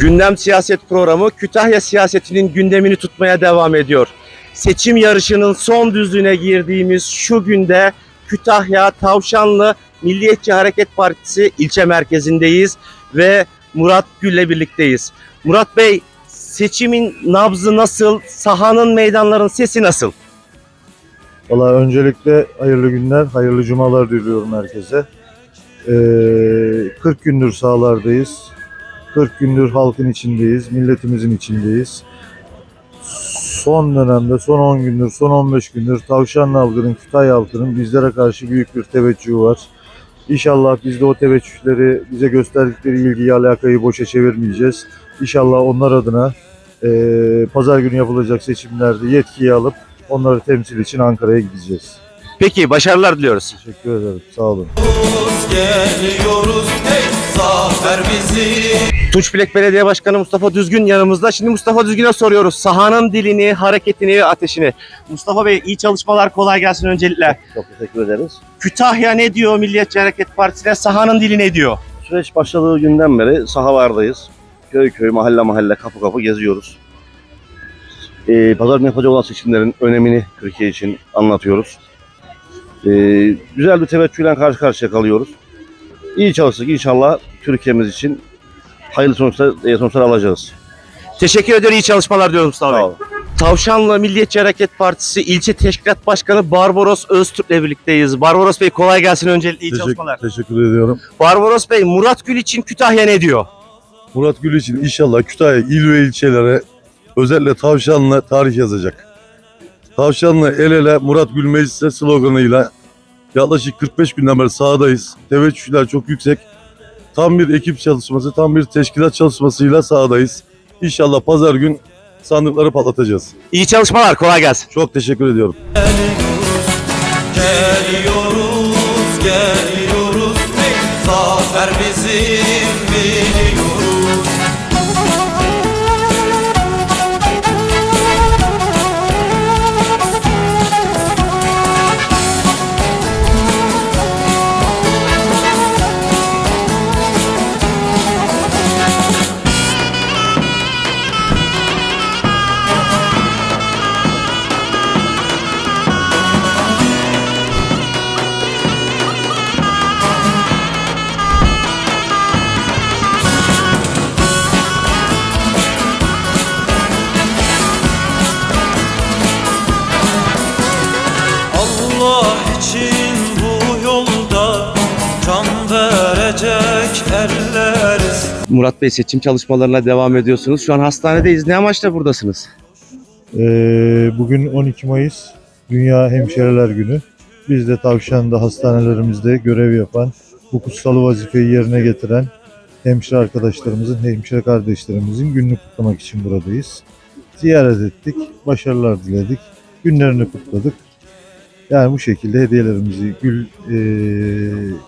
Gündem Siyaset programı Kütahya siyasetinin gündemini tutmaya devam ediyor. Seçim yarışının son düzlüğüne girdiğimiz şu günde Kütahya Tavşanlı Milliyetçi Hareket Partisi ilçe merkezindeyiz ve Murat Gül'le birlikteyiz. Murat Bey seçimin nabzı nasıl? Sahanın meydanların sesi nasıl? Valla öncelikle hayırlı günler, hayırlı cumalar diliyorum herkese. Ee, 40 gündür sahalardayız. 40 gündür halkın içindeyiz, milletimizin içindeyiz. Son dönemde, son 10 gündür, son 15 gündür Tavşanlı halkının, Kütahya halkının bizlere karşı büyük bir teveccühü var. İnşallah biz de o teveccühleri, bize gösterdikleri ilgiyi, alakayı boşa çevirmeyeceğiz. İnşallah onlar adına eee, pazar günü yapılacak seçimlerde yetkiyi alıp onları temsil için Ankara'ya gideceğiz. Peki başarılar diliyoruz. Teşekkür ederim. Sağ olun. Geliyoruz hey zafer bizi Tunç Bilek Belediye Başkanı Mustafa Düzgün yanımızda. Şimdi Mustafa Düzgün'e soruyoruz. Sahanın dilini, hareketini, ateşini. Mustafa Bey iyi çalışmalar kolay gelsin öncelikle. Çok teşekkür ederiz. Kütahya ne diyor Milliyetçi Hareket Partisi'ne? Sahanın dili ne diyor? Süreç başladığı günden beri sahalardayız. Köy köy, mahalle mahalle, kapı kapı geziyoruz. Ee, pazar günü yapacak olan seçimlerin önemini Türkiye için anlatıyoruz. Ee, güzel bir teveccühle karşı karşıya kalıyoruz. İyi çalıştık inşallah Türkiye'miz için hayırlı sonuçlar, e, sonuçlar alacağız. Teşekkür ediyorum. iyi çalışmalar diyorum Mustafa Sağ Bey. olun. Tavşanlı Milliyetçi Hareket Partisi İlçe Teşkilat Başkanı Barbaros Öztürk'le birlikteyiz. Barbaros Bey kolay gelsin öncelikle iyi çalışmalar. teşekkür ediyorum. Barbaros Bey Murat Gül için Kütahya ne diyor? Murat Gül için inşallah Kütahya il ve ilçelere özellikle Tavşanlı tarih yazacak. Tavşanlı el ele Murat Gül Meclisi sloganıyla yaklaşık 45 günden beri sahadayız. Teveccühler çok yüksek. Tam bir ekip çalışması, tam bir teşkilat çalışmasıyla sahadayız. İnşallah pazar gün sandıkları patlatacağız. İyi çalışmalar kolay gelsin. Çok teşekkür ediyorum. Geliyoruz geliyoruz hey zafer bizim Murat Bey seçim çalışmalarına devam ediyorsunuz. Şu an hastanedeyiz. Ne amaçla buradasınız? Ee, bugün 12 Mayıs Dünya Hemşireler Günü. Biz de Tavşan'da hastanelerimizde görev yapan, bu kutsalı vazifeyi yerine getiren hemşire arkadaşlarımızın, hemşire kardeşlerimizin gününü kutlamak için buradayız. Ziyaret ettik, başarılar diledik, günlerini kutladık. Yani bu şekilde hediyelerimizi, gül e,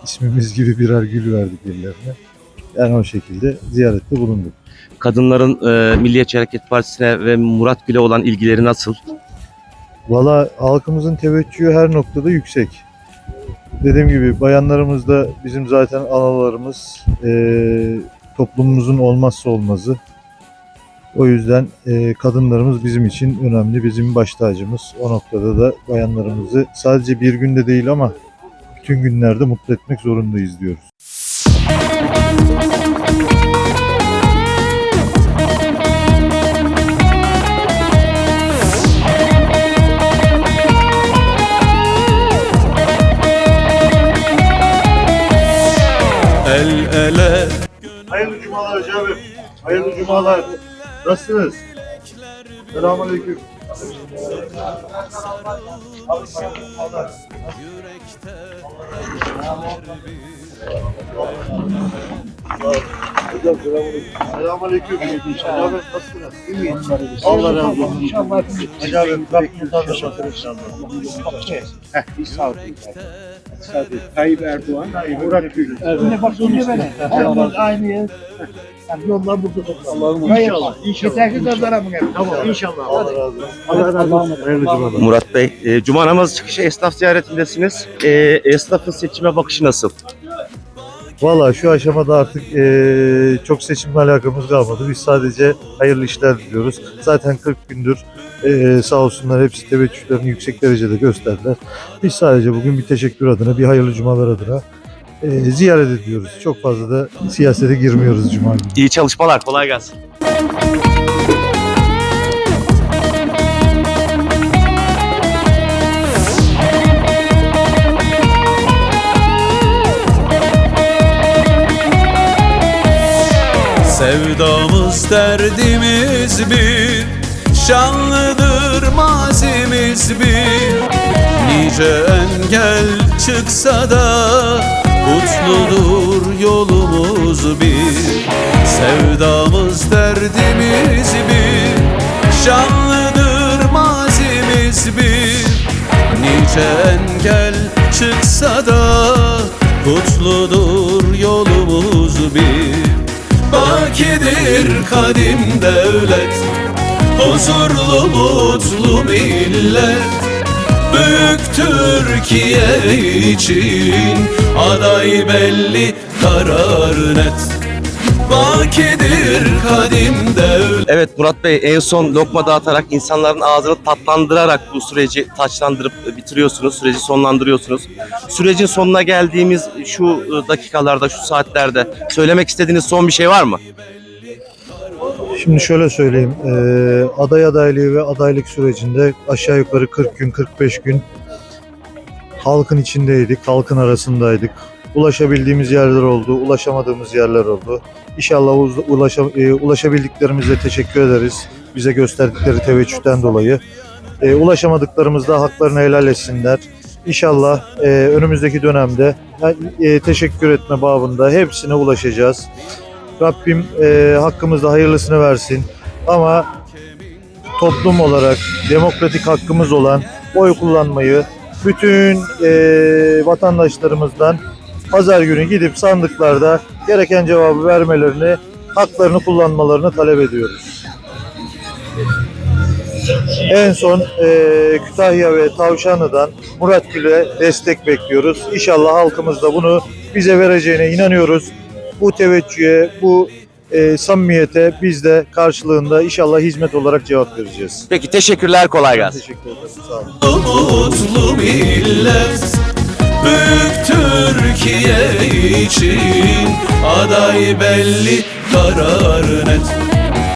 ismimiz gibi birer gül verdik ellerine. Yani o şekilde ziyarette bulunduk. Kadınların e, Milliyetçi Hareket Partisi'ne ve Murat Gül'e olan ilgileri nasıl? Valla halkımızın teveccühü her noktada yüksek. Dediğim gibi bayanlarımız da bizim zaten analarımız, eee, toplumumuzun olmazsa olmazı. O yüzden eee, kadınlarımız bizim için önemli, bizim baş tacımız. O noktada da bayanlarımızı sadece bir günde değil ama bütün günlerde mutlu etmek zorundayız diyoruz. Hayırlı cumalar. Nasılsınız? Selamünaleyküm. Hocam selamünaleyküm. Selamünaleyküm. Hacı abi nasılsınız? İyi miyiz? Allah razı olsun. Hacı abi Rabbim tanışmasın inşallah. Heh, sağ ol. Ol. Tayyip Erdoğan, Murat Gül. Yine bak yine beni. Herkes aynı yer. Yani yollar burada. İnşallah. İnşallah. Yeter ki kazanamın hep. Tamam inşallah. Allah razı olsun. Allah razı olsun. Hayırlı cumalar. Murat Bey, e, Cuma namazı çıkışı esnaf ziyaretindesiniz. E, esnafın seçime bakışı nasıl? Valla şu aşamada artık eee, çok seçimle alakamız kalmadı. Biz sadece hayırlı işler diliyoruz. Zaten 40 gündür eee, sağ olsunlar hepsi teveccühlerini yüksek derecede gösterdiler. Biz sadece bugün bir teşekkür adına, bir hayırlı cumalar adına eee, ziyaret ediyoruz. Çok fazla da siyasete girmiyoruz cuma günü. İyi çalışmalar. Kolay gelsin. Sevdamız derdimiz bir Şanlıdır mazimiz bir. Nice engel çıksa da Mutludur yolumuz bir. Sevdamız derdimiz bir Şanlıdır mazimiz bir. Nice engel çıksa da Kutludur yolumuz bir Bakidir kadim devlet. Huzurlu mutlu millet. Büyük Türkiye için Aday belli karar net Bakidir kadim devlet Evet Murat Bey en son lokma dağıtarak insanların ağzını tatlandırarak bu süreci taçlandırıp bitiriyorsunuz, süreci sonlandırıyorsunuz. Sürecin sonuna geldiğimiz şu e, dakikalarda, şu saatlerde söylemek istediğiniz son bir şey var mı? Şimdi şöyle söyleyeyim. eee, aday adaylığı ve adaylık sürecinde aşağı yukarı 40 gün, 45 gün halkın içindeydik, halkın arasındaydık. Ulaşabildiğimiz yerler oldu, ulaşamadığımız yerler oldu. İnşallah ulaşa, e, ulaşabildiklerimize teşekkür ederiz. Bize gösterdikleri teveccühten dolayı. E, ulaşamadıklarımızda haklarını helal etsinler. İnşallah e, önümüzdeki dönemde e, teşekkür etme babında hepsine ulaşacağız. Rabbim e, hakkımızda hayırlısını versin. Ama toplum olarak demokratik hakkımız olan oy kullanmayı bütün e, vatandaşlarımızdan pazar günü gidip sandıklarda gereken cevabı vermelerini, haklarını kullanmalarını talep ediyoruz. En son e, Kütahya ve Tavşanlı'dan Murat Gül'e destek bekliyoruz. İnşallah halkımız da bunu bize vereceğine inanıyoruz. Bu teveccühe, bu e, samimiyete biz de karşılığında inşallah hizmet olarak cevap vereceğiz. Peki teşekkürler, kolay gelsin. Teşekkür ederim. Sağ olun. mutlu millet Büyük Türkiye için Aday belli karar net